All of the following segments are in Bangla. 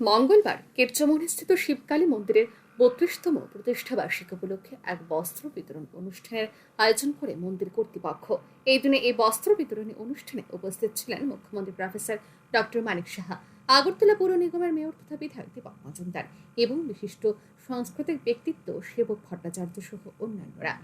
মঙ্গলবার কেপচমনস্থিত শিবকালী মন্দিরের বত্রিশতম প্রতিষ্ঠা বার্ষিকী উপলক্ষে এক বস্ত্র বিতরণ অনুষ্ঠানের আয়োজন করে মন্দির কর্তৃপক্ষ। এই দিনে এই বস্ত্র বিতরণী অনুষ্ঠানে উপস্থিত ছিলেন মুখ্যমন্ত্রী প্রফেসর ডক্টর মানিক সাহা, আগরতলা পৌর নিগমের মেয়র তথা বিধায়ক দীপক মজুমদার এবং বিশিষ্ট সাংস্কৃতিক ব্যক্তিত্ব সেবক ভট্টাচার্য সহ অন্যান্যরা।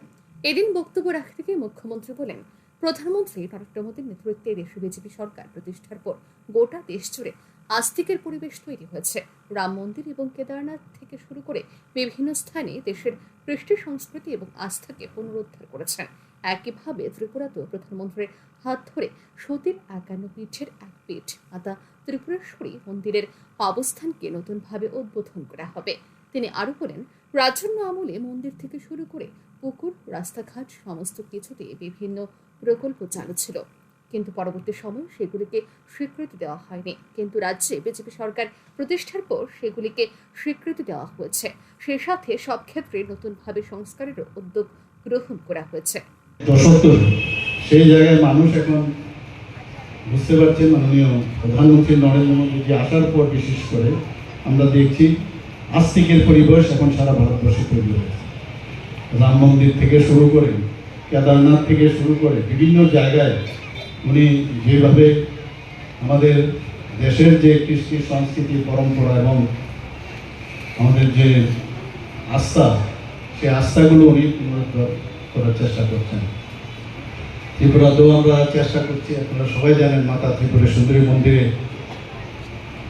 এদিন বক্তব্য রাখতে গিয়ে মুখ্যমন্ত্রী বলেন, প্রধানমন্ত্রী নরেন্দ্র মোদীর নেতৃত্বে দেশে বিজেপি সরকার প্রতিষ্ঠার পর গোটা দেশ জুড়ে আস্তিকের পরিবেশ তৈরি হয়েছে। রাম মন্দির এবং কেদারনাথ থেকে শুরু করে বিভিন্ন স্থানে দেশের কৃষ্টি সংস্কৃতি এবং আস্থাকে পুনরুদ্ধার করেছেন। একইভাবে ত্রিপুরাতেও প্রধানমন্ত্রীর হাত ধরে সতীর একান্ন পীঠের এক পীঠ মাতা ত্রিপুরেশ্বরী মন্দিরের অবস্থানকে নতুনভাবে উদ্বোধন করা হবে। তিনি আরও বলেন রাজন্য আমলে মন্দির থেকে শুরু করে পুকুর, রাস্তাঘাট, সমস্ত কিছুতে বিভিন্ন প্রকল্প চালু ছিল। কিন্তু পরবর্তী সময়ে সেগুলিকে স্বীকৃতি দেওয়া হয়নি। কিন্তু রাজ্যে বিজেপি সরকার প্রতিষ্ঠার পর সেগুলিকে স্বীকৃতি দেওয়া হয়েছে। সেই সাথে সব ক্ষেত্রে নতুনভাবে সংস্কারের উদ্যোগ গ্রহণ করা হয়েছে। সেই জায়গায় মানুষ এখন বুঝতে পারছেন মাননীয় প্রধানমন্ত্রী নরেন্দ্র মোদীজি আসার পর বিশেষ করে আমরা দেখছি আস্তিকের পরিবেশ এখন সারা ভারতবর্ষে তৈরি হয়েছে। রাম মন্দির থেকে শুরু করে কেদারনাথ থেকে শুরু করে বিভিন্ন জায়গায় উনি যেভাবে আমাদের দেশের যে কৃষ্টি সংস্কৃতি পরম্পরা এবং আমাদের যে আস্থা, সেই আস্থাগুলো উনি পুনরুদ্ধার করার চেষ্টা করছেন। ত্রিপুরাতেও আমরা চেষ্টা করছি, আপনারা সবাই জানেন মাতা ত্রিপুরা সুন্দরী মন্দিরে।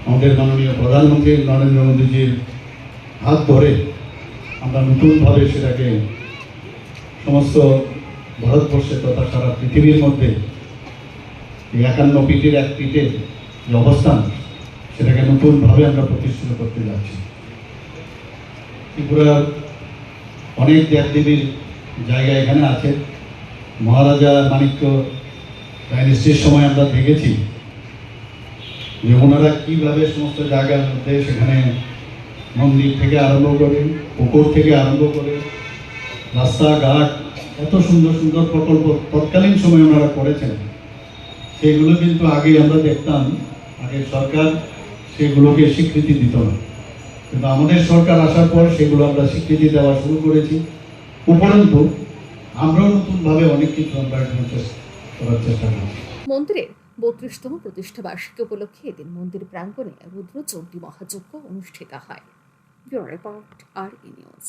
আমাদের মাননীয় প্রধানমন্ত্রী নরেন্দ্র মোদীজির হাত ধরে আমরা নতুনভাবে সেটাকে সমস্ত ভারতবর্ষে তথা সারা পৃথিবীর মধ্যে একান্ন পিঠের এক পিঠের যে অবস্থান, সেটাকে নতুনভাবে আমরা প্রতিষ্ঠিত করতে যাচ্ছি। ত্রিপুরার অনেক দেবদেবীর জায়গা এখানে আছে। মহারাজা মাণিক্য ডাইনেস্টির সময় আমরা দেখেছি যে ওনারা কীভাবে সমস্ত জায়গার মধ্যে সেখানে মন্দির থেকে আরম্ভ করে, পুকুর থেকে আরম্ভ করে, রাস্তাঘাট, এত সুন্দর সুন্দর প্রকল্প তৎকালীন সময় ওনারা করেছেন। সেগুলো কিন্তু আগে আমরা দেখতাম, আগে সরকার সেগুলোকে স্বীকৃতি দিত না। কিন্তু আমাদের সরকার আসার পর সেগুলো আমরা স্বীকৃতি দেওয়া শুরু করেছি। উপরন্তু, আমরাও নতুনভাবে অনেক কিছু আমরা করার চেষ্টা করছি। মন্দিরের বত্রিশতম প্রতিষ্ঠা বার্ষিকী উপলক্ষে এদিন মন্দির প্রাঙ্গণে রুদ্রচণ্ডী মহাযজ্ঞ অনুষ্ঠিত হয়। রিপোর্ট আর নিউজ।